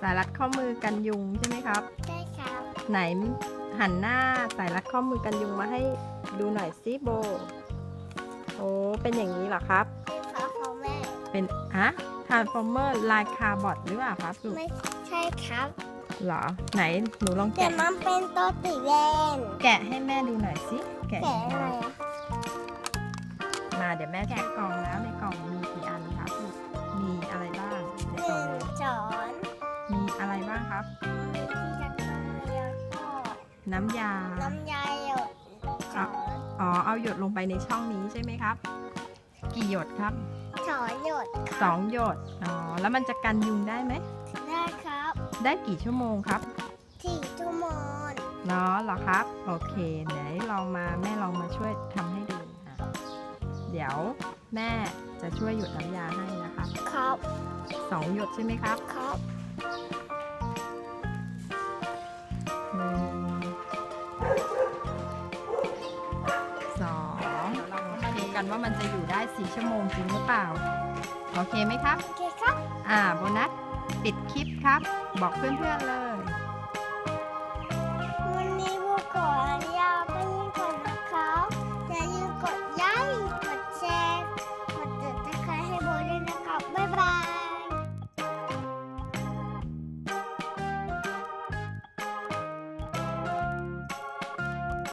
สายรัดข้อมือกันยุงใช่ไหมครับ ใช่ครับ ไหนหันหน้าสายรัดข้อมือกันยุงมาให้ดูหน่อยสิโบ โอ้เป็นอย่างนี้เหรอครับ เป็นฟ้าของแม่เป็นอะทาร์ฟอร์เมอร์ลายคาร์บอทหรือเปล่าครับลูกไม่ใช่ครับ เหรอ ไหนหนูลองแต่แกะมันเป็นตัวสีแดงแกะให้แม่ดูหน่อยสิแกะแกะอะไรอะมาเดี๋ยวแม่แกะกล่องแล้วในกล่องมีกี่อัน น้ำยา น้ำยาหยดช้อนอ๋อ เอาหยดลงไปในช่องนี้ใช่ไหมครับ กี่หยดครับช้อนหยดสองหยด อ๋อ แล้วมันจะกันยุงได้ไหม ได้ครับ ได้กี่ชั่วโมงครับสี่ชั่วโมงเนาะเหรอครับ โอเค ไหนลองมาแม่ลองมาช่วยทำให้ดูอะเดี๋ยวแม่จะช่วยหยดน้ำยาให้นะคะ ครับสองหยดใช่ไหมครับ ครับันว่ามันจะอยู่ได้4ชั่วโมงจริงหรือเปล่า โอเคไหมครับ โอเคครับ อ่าโบนัสปิดคลิปครับ บอกเพื่อนๆเลยวันนี้พวกขออนุญาตไปเล่นก่อนนะครับอย่าลืมกดไลค์